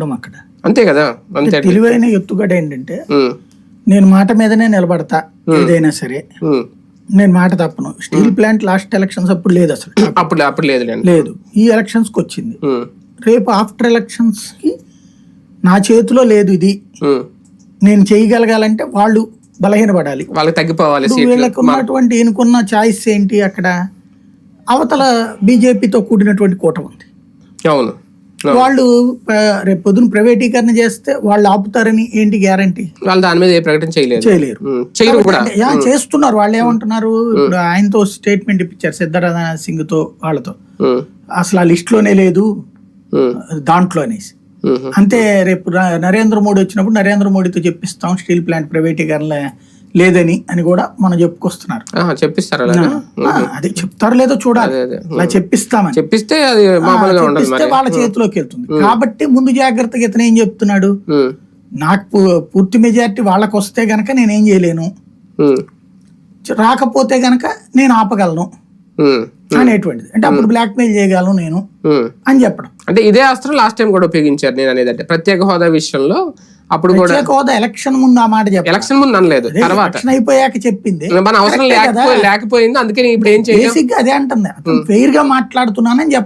చెప్పడం అక్కడ. అంతే కదా? అంతే తెలివైన ఎత్తుగడ ఏంటంటే నేను మాట మీదనే నిలబడతా ఏదైనా సరే. నేను మాట తప్పను. స్టీల్ ప్లాంట్ లాస్ట్ ఎలక్షన్స్ అప్పుడు లేదు అసలు. అప్పుడు అప్పుడు లేదులేండి లేదు. ఈ ఎలక్షన్స్కి వచ్చింది రేపు ఆఫ్టర్ ఎలక్షన్స్కి నా చేతిలో లేదు ఇది. నేను చేయగలగాలంటే వాళ్ళు బలహీనపడాలి. వాళ్ళకి తగ్గిపోవాలి వీళ్ళకి ఉన్నటువంటి ఈయనకున్న చాయిస్ ఏంటి అక్కడ? అవతల బీజేపీతో కూడినటువంటి కూటమి ఉంది. అవును. వాళ్ళు రేపు పొద్దున ప్రైవేటీకరణ చేస్తే వాళ్ళు ఆపుతారని ఏంటి గ్యారంటీ? వాళ్ళు దాని మీద ఏ ప్రకటన చేయలేరు. చేయరు కూడా. చేస్తున్నారు. వాళ్ళు ఏమంటున్నారు? ఇప్పుడు ఆయనతో స్టేట్మెంట్ ఇప్పించారు సిద్ధార్థ సింగ్తో వాళ్ళతో అసలు ఆ లిస్ట్లోనే లేదు దాంట్లో అనేసి. అంతే రేపు నరేంద్ర మోడీ వచ్చినప్పుడు నరేంద్ర మోడీతో చెప్పిస్తాం స్టీల్ ప్లాంట్ ప్రైవేటీకరణ లేదని అని కూడా మనం చెప్పుకొస్తున్నారు. చెప్పిస్తారు అది చెప్తారో లేదో చూడాలి. అలా చెప్పిస్తామని. చెప్పిస్తే అది చెప్పిస్తే వాళ్ళ చేతిలోకి వెళ్తుంది. కాబట్టి ముందు జాగ్రత్తగా ఇతను ఏం చెప్తున్నాడు? నాకు పూర్తి మెజారిటీ వాళ్ళకి వస్తే గనక నేనేం చేయలేను. రాకపోతే గనక నేను ఆపగలను అనేటువంటిది. అంటే అప్పుడు బ్లాక్ మెయిల్ చేయగలను నేను. అని చెప్పడం. అంటే ఇదే అస్త్రం లాస్ట్ టైం కూడా ఉపయోగించారు నేను అనేది. అంటే ప్రత్యేక హోదా విషయంలో అప్పుడు కూడా హోదా ఎలక్షన్ ముందు ఆ మాట చెప్పాలి. ఎలక్షన్ ముందు అనలేదు తర్వాత. అయిపోయాక చెప్పింది. మన అవసరం లేకపోయి లేకపోయింది అందుకని ఇప్పుడు ఏం చేయాలి? బేసిక్గా అదే అంటుంది. ఫెయిర్గా మాట్లాడుతున్నానని చెప్ప